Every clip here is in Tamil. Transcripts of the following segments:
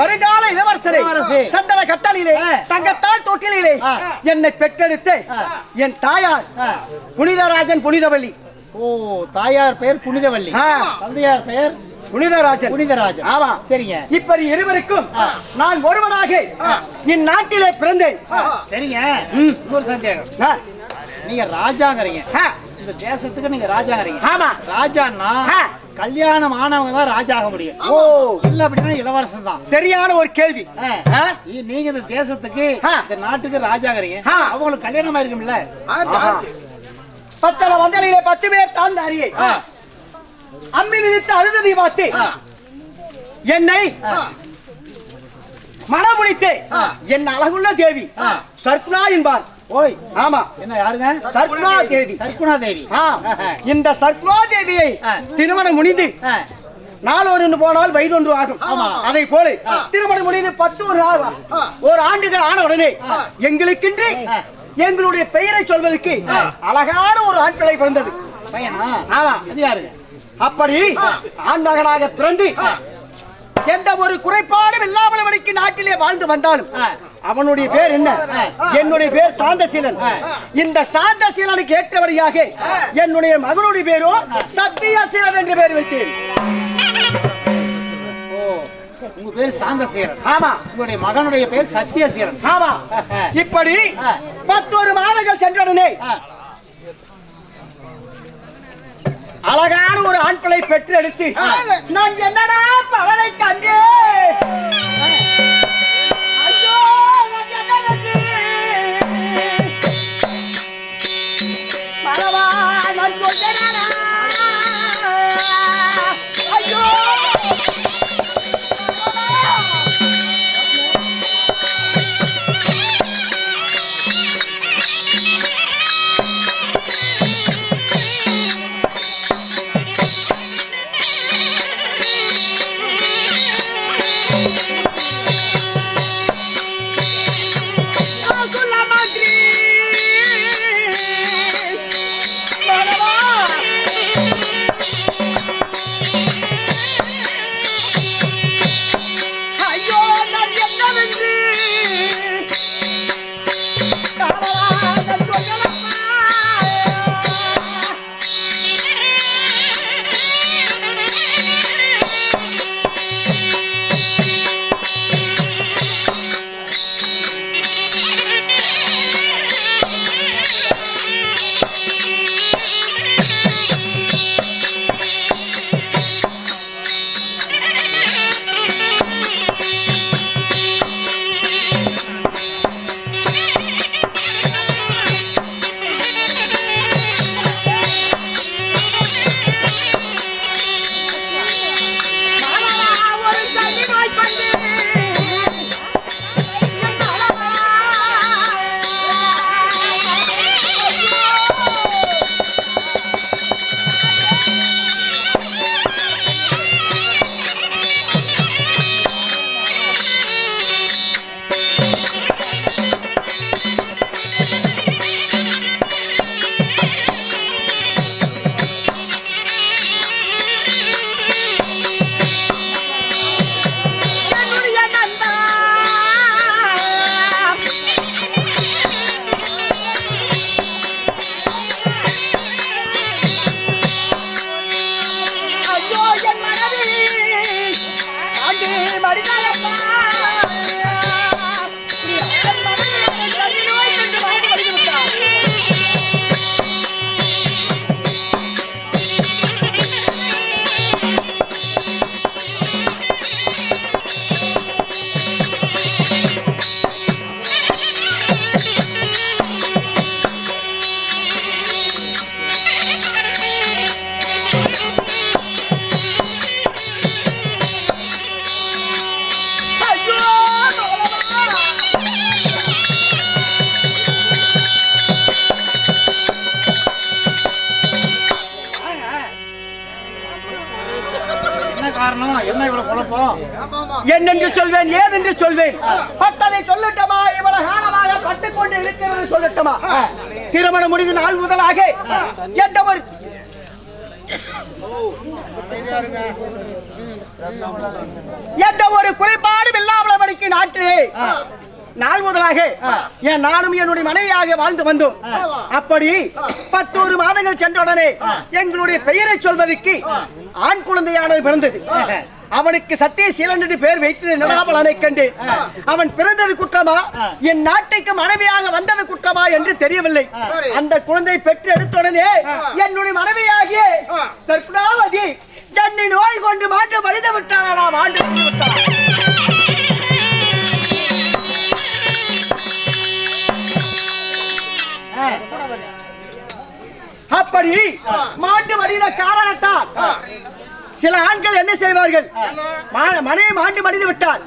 வருங்கால இளவரசரே இளவரசி. சந்தன கட்டளிலே. தங்கத்தால் தொட்டிலே. என்னை பெற்றெடுத்து என் தாயார். புனிதராஜன் புனிதவள்ளி ஓ தாயார் பெயர் புனிதவள்ளி. தந்தையார் பெயர் புனிதராஜன் புனிதராஜன் ஆமா சரிங்க இப்படி இருவருக்கும் நான் ஒருவனாக இந்நாட்டிலே பிறந்தேன் சரிங்க. ஒரு சந்தேகம். நீங்க ராஜாங்கிறீங்க. இந்த தேசத்துக்கு நீங்க ராஜாங்கிறீங்க ஆமா ராஜான்னா. கல்யாணம் ஆனவங்க தான் ராஜா ஆக முடியும். ஓ இல்ல அப்படின்னா இளவரசன் தான். சரியான ஒரு கேள்வி. நீங்க இந்த தேசத்துக்கு. இந்த நாட்டுக்கு ராஜாங்கிறீங்க ஆ. அவங்களுக்கு கல்யாணம் ஆயிருக்கும்ல. பத்தல வந்தலிலே பத்து பேர் தாழ்ந்த ஆ. அம்மி விதித்து அழுததை பார்த்து என்னை மனமுடித்து. என் அழகுள்ள தேவி ஆ. சர்க்குணா என்பார். ஓய் ஆமா. என்ன யாருங்க? சர்க்குணா தேவி. சர்க்குணா தேவி. இந்த சர்க்குணா தேவியை. திருமணம் முடிந்து. நாள் ஒரு போனால் வயது ஒன்று ஆகும். அதை போல திருமணம் முடிந்து பத்து ஒரு ஒரு ஆண்டுகள் ஆன உடனே எங்களுக்கென்று எங்களுடைய பெயரை சொல்வதற்கு அழகான ஒரு ஆண் பிள்ளை பிறந்தது. பையனா? ஆமா அது யாருங்க? அப்படி ஆண் மகனாக பிறந்து எந்த ஒரு குறைபாடும் இல்லாமல் நாட்டிலே வாழ்ந்து வந்தாலும். அவனுடைய பேர் என்ன? என்னுடைய பேர் சாந்தசீலன். இந்த சாந்தசீலனுக்கு ஏற்றபடியாக என்னுடைய மகனுடைய பேரோ சத்தியசீலன் என்று பேர் வைத்தேன். உங்க பேர் சாந்தசீரன் ஆமா. உங்களுடைய மகனுடைய பேர் சத்தியசீரன் ஆமா. இப்படி பத்தொரு மாதங்கள் சென்றவுடனே ஆ. அழகான ஒரு ஆண் பிள்ளை பெற்று எடுத்து நான் என்னடா பலனை கண்டே நான் சொல்றேனா? என்னென்று சொல்வேன் ஏதென்று சொல்வேன். பட்டதை சொல்லட்டுமா? இவ்வளவு காலமாக பட்டுக்கொண்டு இருக்கிறது சொல்லட்டுமா? திருமணம் முடிந்த நாள் முதலாக எந்த ஒரு எந்த ஒரு குறைபாடும் இல்லாமல் படிக்க நாட்டிலே நாள் முதலாக என் நானும் என்னுடைய மனைவியாக வாழ்ந்து வந்தோம். அப்படி பத்தொரு மாதங்கள் சென்றவுடனே எங்களுடைய பெயரை சொல்வதற்கு ஆண் குழந்தையானது பிறந்தது. அவனுக்கு சத்தியசீலன் என்று பெயர் வைத்தது நிலாபலனை கண்டு அவன் பிறந்தது குற்றமா? என் நாட்டுக்கு மனைவியாக வந்தது குற்றமா என்று தெரியவில்லை. அந்த குழந்தை பெற்று எடுத்துடனே என்னுடைய மனைவியாகிய தற்குணாவதி ஜன்னி நோய் கொண்டு மாட்டு மனித விட்டானா. நாம் ஆண்டு அப்படி மாட்டு மனித காரணத்தால் சில ஆண்கள் என்ன செய்வார்கள்? மா- மனைவி மாண்டு மடிந்து விட்டால்.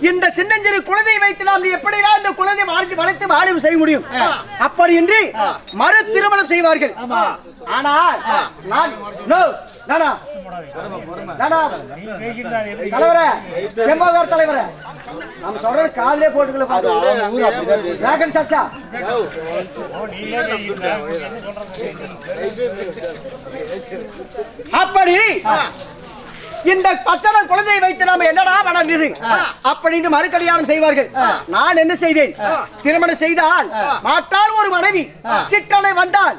இந்த சின்னஞ்சிறு குழந்தையை வைத்து நாம் எப்படி இந்த குழந்தை வாழ்க்கை வளர்த்து வாழும் செய்ய முடியும்? அப்படி என்று மறு திருமணம் செய்வார்கள். ஆனால்? தலைவரே செம்பாகார் தலைவரே. நம்ம சொல்றது காதலே போட்டுக்கல வேகன் சாச்சா? அப்படி இந்த பச்சனை குழந்தையை வைத்து நாம என்னடா வணங்குது? அப்படின்னு மறு கல்யாணம் செய்வார்கள் நான் என்ன செய்தேன்? திருமணம் செய்தால் மாட்டால் ஒரு மனைவி. சிற்றனை வந்தால்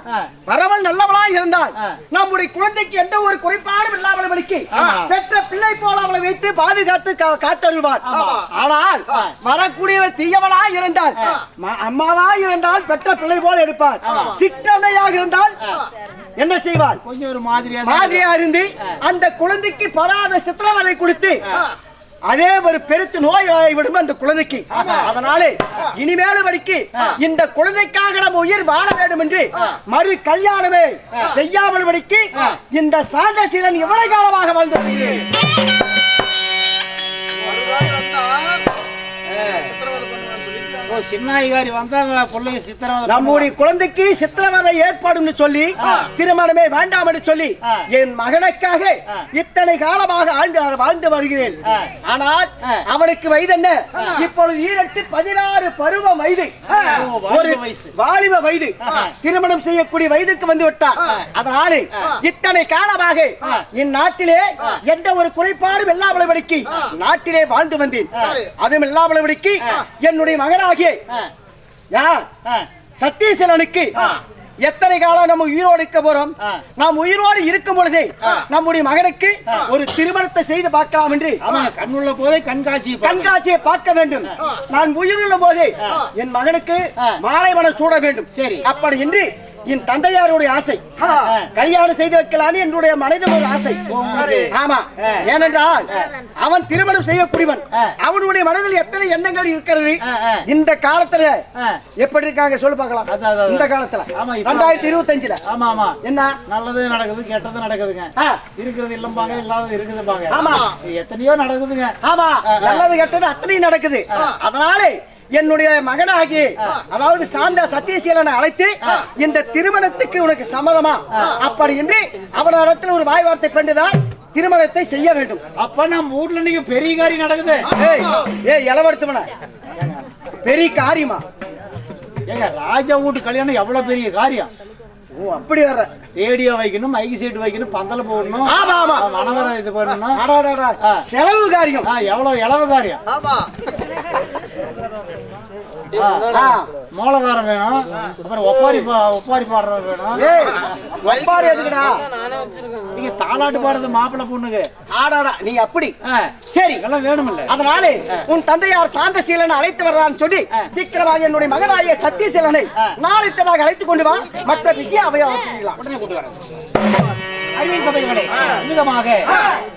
வரவள் நல்லவளாய் இருந்தால் நம்முடைய குழந்தைக்கு எந்த ஒரு குறைபாடும் இல்லாமல் படிக்கு பெற்ற பிள்ளை போல அவளை வைத்து பாதுகாத்து கா- காத்தருள்வார் ஆனால் வரக்கூடியவர் தீயவளாய் இருந்தால் அம்மாவாய் இருந்தால் பெற்ற பிள்ளை போல எடுப்பார் சிற்றனையாக இருந்தால் என்ன செய்வார் கொஞ்சம் ஒரு மாதிரியா மாதிரியா இருந்து அந்த குழந்தைக்கு படாத சித்திரவதை கொடுத்து அதே ஒரு பெருத்து நோய் விடும் அந்த குழந்தைக்கு? அதனாலே இனிமேலும் படிக்கு. இந்த குழந்தைக்காக நம்ம உயிர் வாழ வேண்டும் என்று மறு கல்யாணமே செய்யாமல் படிக்கு. இந்த சாந்தசீலன் எவ்வளவு காலமாக வாழ்ந்து வருகிறேன்? சின்ன அதிகாரி வந்தாங்க பிள்ளைங்க சித்திரவதை நம்முடைய குழந்தைக்கு சித்திரவதை ஏற்படும் சொல்லி திருமணமே வேண்டாம் என்று சொல்லி என் மகனுக்காக இத்தனை காலமாக ஆண்டு வாழ்ந்து வருகிறேன். ஆனால் அவனுக்கு வயது என்ன? இப்பொழுது ஈரட்டு பதினாறு பருவ வயது. ஒரு. வாலிப வயது. திருமணம் செய்யக்கூடிய வயதுக்கு வந்து விட்டார் அதனாலே இத்தனை காலமாக இந்நாட்டிலே எந்த ஒரு குறைபாடும் இல்லாமல் நாட்டிலே வாழ்ந்து வந்தேன். அதுவும் இல்லாமல் படிக்கு என்னுடைய மகனாகிய யார்? சத்தீசனுக்கு எத்தனை காலம் நம்ம உயிரோடு இருக்க போறோம்? நாம் உயிரோடு இருக்கும் பொழுதே நம்முடைய மகனுக்கு ஒரு திருமணத்தை செய்து பார்க்கலாம் என்று கண்ணுள்ள போதே கண்காட்சி. கண்காட்சியை பார்க்க வேண்டும். நான் உயிருள்ள போதே என் மகனுக்கு மாலை மனம் சூட வேண்டும். சரி. அப்படி என்று என் தந்தையாருடைய ஆசை. கல்யாணம் செய்து வைக்கலான்னு என்னுடைய மனிதன் ஒரு ஆசை ஆமா. ஏனென்றால் அவன் திருமணம் செய்யக்கூடியவன். அவனுடைய மனதில் எத்தனை எண்ணங்கள் இருக்கிறது? இந்த காலத்துல எப்படி இருக்காங்க சொல்லு பார்க்கலாம். இந்த காலத்துல. ரெண்டாயிரத்தி இருபத்தி அஞ்சுல ஆமா ஆமா. என்ன? நல்லது நடக்குது கெட்டது நடக்குதுங்க. இருக்கிறது இல்லம்பாங்க இல்லாதது இருக்குதுப்பாங்க ஆமா. எத்தனையோ நடக்குதுங்க. ஆமா. நல்லது கெட்டது அத்தனையும் நடக்குது. அதனாலே என்னுடைய மகனாகி அதாவது சாந்த சத்தியசீலனை அழைத்து இந்த திருமணத்துக்கு உனக்கு சம்மதமா? அப்படி என்று அவனிடத்தில் ஒரு வாய் வார்த்தை கொண்டுதான் திருமணத்தை செய்ய வேண்டும். அப்ப நம்ம ஊர்ல இன்னைக்கு பெரிய காரியம் நடக்குது. ஏய் ஏய் இளவடுத்துவன பெரிய காரியமா? ஏங்க ராஜா வீட்டு கல்யாணம் எவ்வளவு பெரிய காரியம்? ஓ அப்படி வர்ற ரேடியோ வைக்கணும் மைக் சீட் வைக்கணும் பந்தல போடணும் ஆமா ஆமா. மணவரம் இது பண்ணணும். அடாடாடா, செலவு காரியம். எவ்வளவு இளவு காரியம்? ஆ. மூலகாரம் வேணும். அப்புறம் ஒப்பாரி பா- ஒப்பாரி பாடுறது வேணும். ஒப்பாரி எதுக்குடா? நீங்க தாலாட்டு பாடுறது மாப்பிள்ளை பொண்ணுக்கு. ஆடாடா நீ அப்படி. சரி இதெல்லாம் வேணுமில்ல. அதனாலே உன் தந்தையார் சாந்தசீலனை அழைத்து வர்றான்னு சொல்லி சீக்கிரமாக என்னுடைய மகனாகிய சத்தியசீலனை நாளைத்தனாக அழைத்துக் கொண்டு வா. மற்ற விஷயம் அவையா உடனே கொண்டு வரேன். சபைகளே அமிதமாக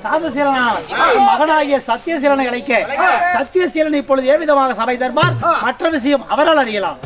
சாந்தசீலனான மகனாகிய சத்தியசீலனை அழைக்க சத்தியசீலன் இப்பொழுது ஏவிதமாக சபை தருமார் மற்ற விஷயம் அவரால் அறியலாம்.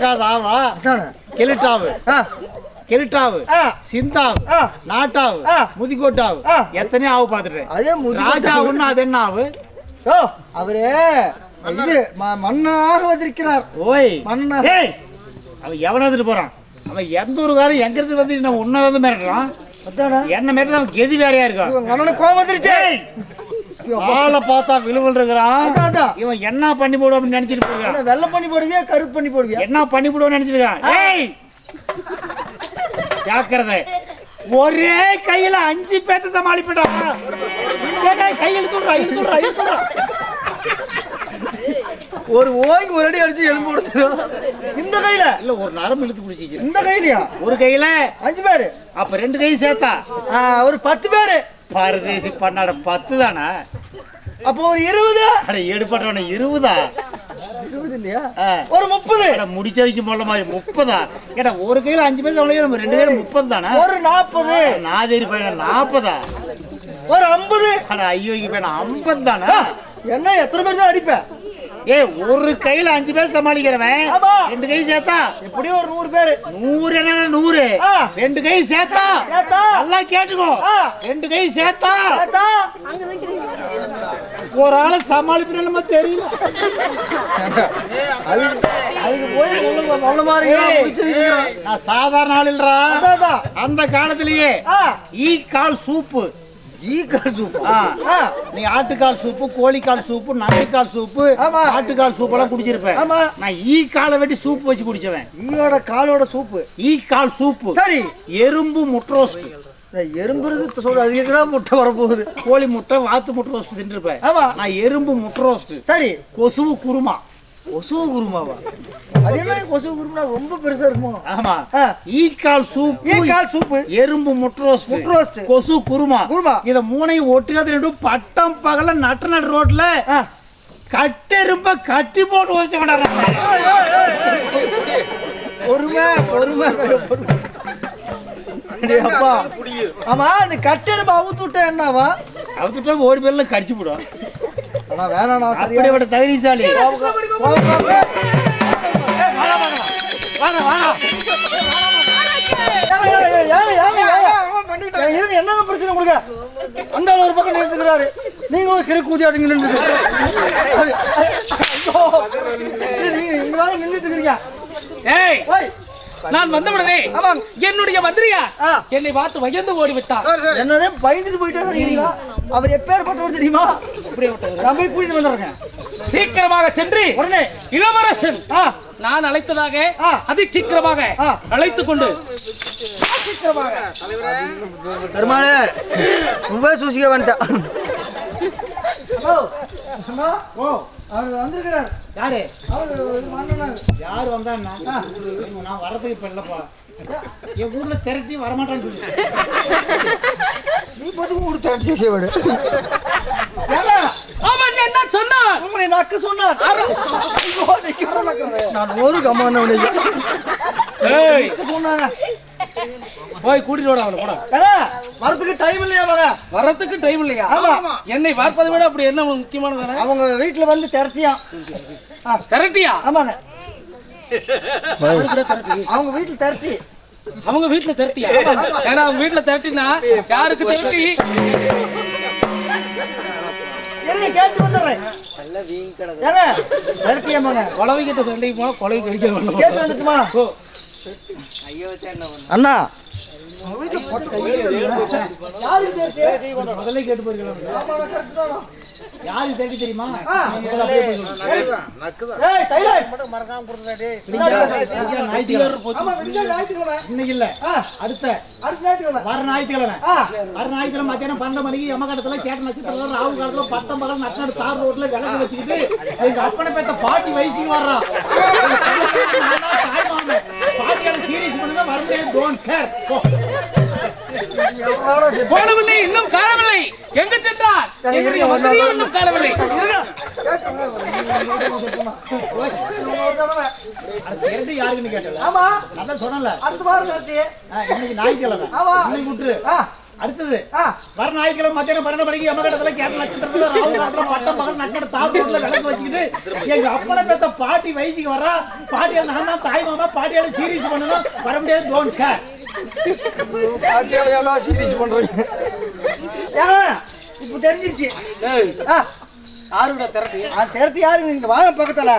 அதானே. கெலிட்டாவு கெலிட்டாவு சிந்தாவு. நாட்டாவு. முதிக்கோட்டாவு. எத்தனையோ ஆவு பார்த்துட்டேன் அதே ராஜாவுன்னா அது என்ன ஆவு? ஓ அவரு. இது ம- மன்னனாக வந்திருக்கிறார். ஓய். ஏய் அவன் எவன வந்துட்டு போறான்? அவன் எந்த ஊருக்காரன் எங்க இருந்து வந்து நம்ம உன்ன வந்து மிரட்டுறான். என்ன மிரட்டு அவன் கெதி வேறையா இருக்கான் கோவம் வந்துருச்சு. ஆளை பார்த்தா அதான். இவன் என்ன பண்ணி போடுவோம் அப்படின்னு நினைச்சிட்டு போயிருக்கான் என்ன வெள்ளை பண்ணி போடுவியா கருப்பு பண்ணி போடுவியா? என்ன பண்ணி போடுவோம்னு நினைச்சிருக்கான் ஏய்! ஜாக்கிரதை. ஒரே கையில அஞ்சு பேத்த சமாளிப்படா. கை இழுத்துடுறா இழுத்துடுறா இழுத்துடுறா ஒரு ஓங்கி ஒரு அடி அடிச்சு எலும்பு கொடுத்துரும் இந்த கையில. இல்ல ஒரு நரம்பு இழுத்து பிடிச்சிச்சு இந்த கையிலயா? ஒரு கையில அஞ்சு பேரு. அப்ப ரெண்டு கை சேர்த்தா? ஒரு பத்து பேரு. பாரதேசி பண்ணாட பத்து தானே? அப்போ ஒரு இருபது. அட எடுப்பட்டவன இருபதா? இருபது இல்லையா. ஒரு முப்பது. முடிச்ச வைக்க போல மாதிரி முப்பதா? ஏடா ஒரு கையில அஞ்சு பேர் அவ்வளவு நம்ம ரெண்டு கையில முப்பது தானே? ஒரு நாற்பது நாதேரி பையன் நாற்பதா ஒரு ஐம்பது. அட ஐயோ பையன் ஐம்பது தானே? என்ன எத்தனை பேர் தான் அடிப்பேன் ஏய் ஒரு கையில அஞ்சு பேர் சமாளிக்கிறவன். ரெண்டு கை சேர்த்தா எப்படியும் ஒரு நூறு பேரு நூறு என்ன நூறு. ரெண்டு கை சேர்த்தா. நல்லா கேட்டுக்கோ. ரெண்டு கை சேர்த்தா? ஒரு ஆளை சமாளிப்பு நிலைமை தெரியல. நான் சாதாரண ஆள் இல்லடா அதான், அதான். அந்த காலத்திலேயே ஈ கால் சூப்பு ஈ கால் சூப்பு. நீ ஆட்டுக்கால் சூப்பு கோழிக்கால் சூப்பு நண்டுக்கால் சூப்பு ஆமா. ஆட்டுக்கால் சூப்பு எல்லாம் குடிச்சிருப்பேன். ஆமா. நான் ஈ காலை வெட்டி சூப்பு வச்சு குடிச்சவன். ஈயோட காலோட சூப்பு ஈ கால் சூப்பு சரி. எறும்பு முட்ரோஸ்ட் எறும்புறது சொல்ற அது முட்டை வரப்போகுது? கோழி முட்டை வாத்து முட்டை ரோஸ்ட் தின்றுப்பேன். ஆமா. நான் எறும்பு முட்டை ரோஸ்ட் சரி. கொசுவு குருமா. கொசுவு குருமாவா அது என்ன கொசுவு குருமா ரொம்ப பெருசா இருக்குமோ? ஆமா. ஈக்கால் சூப்பு ஈ கால் சூப்பு. எறும்பு முட்டை ரோஸ்ட் முட்டை roast. கொசு குருமா. குருமா. இத மூணையும் ஒட்டுக்காத ரெண்டு பட்டம் பகல நட்ட நடு ரோட்ல கட்டெரும்ப கட்டி போட்டு வச்சு பொறுமை பொறுமை அப்பா ஆமா அந்த கட்டெரும்பு அவுத்து விட்டா என்னவா? அவத்துட்டா ஓடி பேர்ல கடிச்சு போடும் வேணாண்ணா சரியா அப்படிப்பட்ட தகுதிசாலி என்னங்க பிரச்சனை உங்களுக்கு? அந்த ஒரு பக்கம் நிறுத்துக்கிறாரு நீங்க ஒரு அப்படிங்க நின்றுட்டு நீங்க நின்றுட்டு இருக்கீங்க ஏய் நான் வந்தவுடனே. என்னுடைய மந்திரியா. என்னை பார்த்து வயந்து ஓடி விட்டார் என்னதே பயந்துட்டு நினைக்கிறீங்களா? அவர் எப்பேற்பட்டவர் தெரியுமா? போய் கூட்டிட்டு வந்துடுறேன். சீக்கிரமாக சென்று உடனே. இளவரசன். நான் அழைத்ததாக. அதி சீக்கிரமாக. அழைத்துக் கொண்டு. பெருமாளே ரொம்ப சூசிக்க வேண்டாம் ஓ. அவர் வந்திருக்கிறார். யாரு? அவர். யார் வந்தான்னா? நான் வரதுக்கு இப்ப இல்லப்பா. என் ஊர்ல திரட்டி வரமாட்டான்னு சொல்லி. நீ பதுக்கு கொடுத்த சூசிய விடு. ஏங்க, அவன் என்ன சொன்னான் உங்களை நக்கு சொன்னார். நான் ஒரு சொன்னாங்க போய் கூட்டிட்டு வாடா அவளை போடா. வரதுக்கு டைம் இல்லையா அவங்க வரத்துக்கு டைம் இல்லையா? ஆமா. என்னை பார்ப்பதை விட அப்படி என்ன முக்கியமானதானே அவங்க வீட்டுல வந்து திரட்டியா? கரெக்டியா ஆமாங்க அவங்க வீட்டுல திரட்டி. அவங்க வீட்டுல திரட்டியா? ஏன்னா அவங்க வீட்டுல திரட்டினா யாருக்கு திரட்டி? அண்ணா. முதல்ல கேட்டு போயிருக்கலாம் யாரு தெரியும்? தெரியுமா இன்னைக்கு இல்ல. அடுத்த. வர ஞாயிற்றுக்கிழமை. வர ஞாயிற்றுக்கிழமை மத்தியானம் பன்னெண்டு மணிக்கு எமகடத்துல கேட்ட நட்சத்திரம் ராவு காலத்துல பத்தம் பகல் நட்டாடு தார் ரோட்ல விளக்கு வச்சுக்கிட்டு எங்க அப்பனை பேத்த பாட்டி வயசுக்கு வர்றான் பாட்டியால சீரியஸ் பண்ணுங்க வரதே டோன்ட் கேர் போனவில்லை இன்னும் காணவில்லை. எங்க சென்றார்? யாருக்குன்னு கேட்டல ஆமா. அதான் சொன்னல அடுத்த வாரம் இன்னைக்கு ஞாயிற்றுக்கிழமை. ஆமா. இன்னைக்கு விட்டுரு அடுத்தது வர ஞாயிற்றுக்கிழமை மத்தியானம் பன்னெண்டு மணிக்கு கேட்ட நட்சத்திரத்துல ராகு காலத்துல பட்டம் பகல் நட்சத்திர தாக்கூர்ல விளக்கு வச்சுக்கிட்டு எங்க அப்பனை பெத்த பாட்டி வயசுக்கு வர்றா பாட்டியா நான் தான் தாய் மாமா பாட்டியால சீரியஸ் பண்ணணும். வர முடியாது டோன் சார் எவ்வளவு சீரியஸ் பண்றீங்க. இப்ப தெரிஞ்சிருச்சு. யாருடா திரட்டி? ஆ, திரட்டி யாரு? நீங்க வாங்க பக்கத்துல.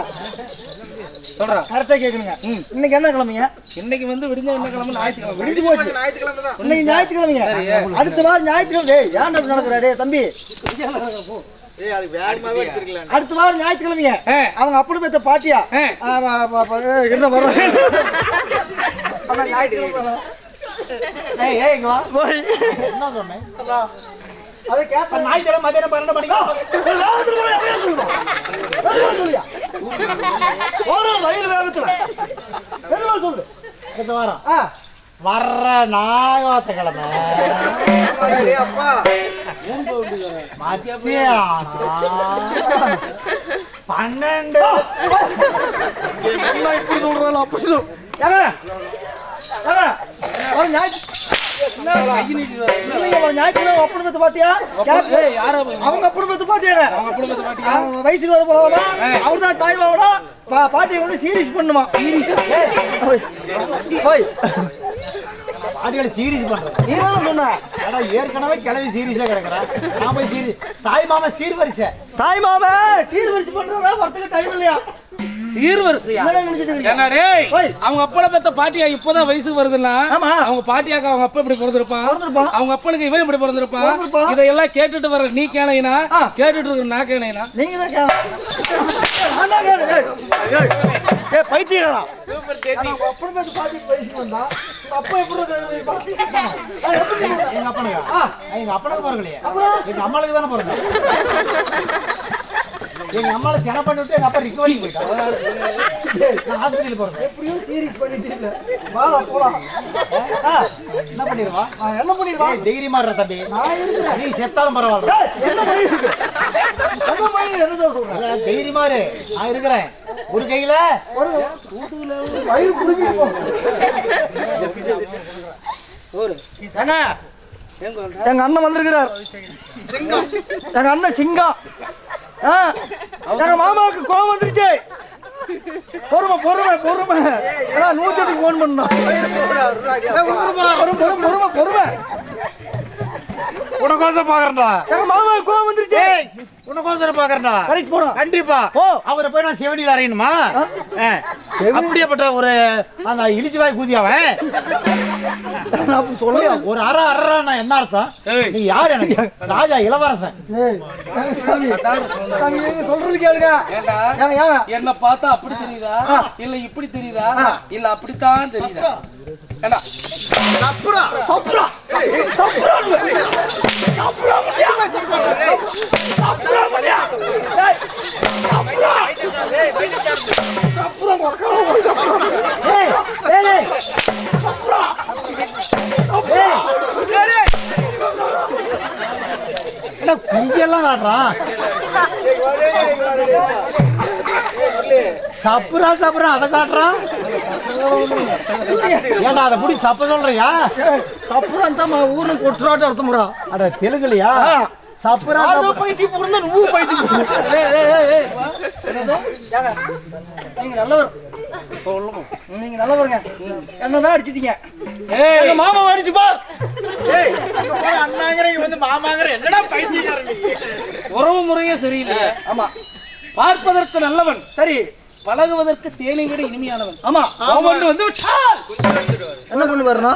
சொல்றேன் கரெக்டா கேக்குறீங்க இன்னைக்கு என்ன கிழமைங்க? இன்னைக்கு வந்து விடுஞ்ச என்ன கிழமை ஞாயிற்றுக்கிழமை. விடிஞ்சு போச்சு. இன்னைக்கு ஞாயிற்றுக்கிழமைங்க. அடுத்த வாரம் ஞாயிற்றுக்கிழமை. டேய் ஏன் அப்படி நடக்குறா டேய் தம்பி அடுத்த வாரம் ஞாயிற்றுக்கிழமைங்க. அவங்க அப்படி பெத்த பாட்டியா? என்ன வரும் ஆனா ஞாயிற்றுக்கிழமை. என்ன சொன்னேன்? அதை கேட்பேன் ஞாயிற்றுக்கிழமை மத்தியானம் பன்னெண்டு மணிக்கு? ஒரு ரயில் வேகத்துல. என்ன சொல்லு அடுத்த வாரம். ஆ. வர்ற ஞாயிற்றுக்கிழமை. மத்தியானம் பன்னெண்டு. என்ன இப்படி சொல்றாள் அப்படி ஒரு ஞாயிற்றுக்கிழமை அப்படி பெத்த பாத்தியா போய்? அவங்க பாத்தியாங்க குடும்பத்தை பாட்டியா? அவங்க வயசுக்கு வர போவாடா அவர் தான் தாய் மாவடா பாட்டியை வந்து சீரியஸ் பண்ணுமா சீரியஸ் ஓய் பாட்டியோட சீரியஸ் பண்றேன் நீ தான் சொன்ன. ஏடா ஏற்கனவே கிளவி சீரியஸா கிடக்குறா. நான் போய் சீரியஸ் தாய் மாமா சீர்வரிசை. தாய் மாமா! சீர் வரிசை பண்றதா வரத்துக்கு டைம் இல்லையா? சீர்வரிசையா. அவங்க அப்பனை பெத்த பாட்டியா இப்பதான் வயசுக்கு வருதுன்னா? ஆமா. அவங்க பாட்டியாக்க அவங்க அப்பா இப்படி பிறந்திருப்பான். அவங்க அப்பனுக்கு இவன் இப்படி பிறந்திருப்பான். இதையெல்லாம் கேட்டுட்டு வர நீ கேனைனா ஆ. கேட்டுட்டு இருக்க நான் கேனைனா நீங்க பைத்தியக்காரா. அப்பனை வந்தா, அப்பா எப்படி எங்க அப்பனுக்கு? எங்க அப்பனுக்கு பிறக்கலையே அப்புறம்? எங்க அம்மாளுக்கு தானே பிறந்தேன் எங்க அம்மால சென பண்ணி விட்டு எங்க அப்பா ரிகவரி போயிட்டான் நான் ஹாஸ்பிட்டல் பிறந்தேன் எப்படியும் சீரியஸ் பண்ணிட்டு இல்ல. வா, போலாம். என்ன பண்ணிடுவா என்ன பண்ணிடுவா? டிகிரி மாறுற தம்பி. நான் இருக்கிறேன். நீ செத்தாலும் பரவாயில்ல. என்ன என்ன சொல்றேன்? தைரி மாறு. நான் இருக்கிறேன். ஒரு கையில? ஒரு வயிறு. ஏங்க, எங்க அண்ணன் வந்திருக்கிறார். எங்க அண்ணன் சிங்கம். எங்க மாமாவுக்கு கோவம் வந்துருச்சு. பொறுமை பொறுமை பொறுமை. ஏன்னா நூத்தி எட்டுக்கு போன் பண்ணோம் பொறுமை பொறுமை பொறுமை பொறுமை. உனக்கோசம் பாக்குறேன்டா. எங்க மாமாவுக்கு கோவம் வந்துருச்சு. உனக்கோசரம் பாக்குறேன்டா. கரெக்ட் போனோம் கண்டிப்பா. ஓ. அவரை போய் நான் செவனியில் அறையணுமா. அப்படியேப்பட்ட ஒரு அந்த இழிச்சு வாய் கூதி சொல்ல ஒரு அற அற நான் என்ன அர்த்தம். நீ யார் எனக்கு? ராஜா இளவரசன். சொல்றது கேளுங்க. என்ன பார்த்தா அப்படி தெரியுதா? இல்ல இப்படி தெரியுதா? இல்ல அப்படித்தான் தெரியுதா? ஏண்டா? சப்புரா சப்புரா. சப்புரா சப்புரா சப்புரா சப்புரா. சப்புரா சப்புரா. என்ன குஞ்செல்லாம் காட்டுறான் சப்புரா சப்புரா அதை காட்டுறான் ஏன்டா அதை புடி சப்ப சொல்றியா சப்புரா தான் ஊர்ல கொட்டுறாட்டு அர்த்தம்டா அட தெலுங்குலையா சப்புரா ஆதோ சப்புரா. பைத்தி புடுந்த நூ பைத்தி ஏய், ஏய், நீங்க என்னதான் அடிச்சிட்டீங்க? ஏய், உறவு முறையே சரியில்லையே. ஆமா. பார்ப்பதற்கு நல்லவன். சரி. பழகுவதற்கு தேனை விட இனிமையானவன். ஆமா. அவன் வந்து என்ன பண்ணு பாருனா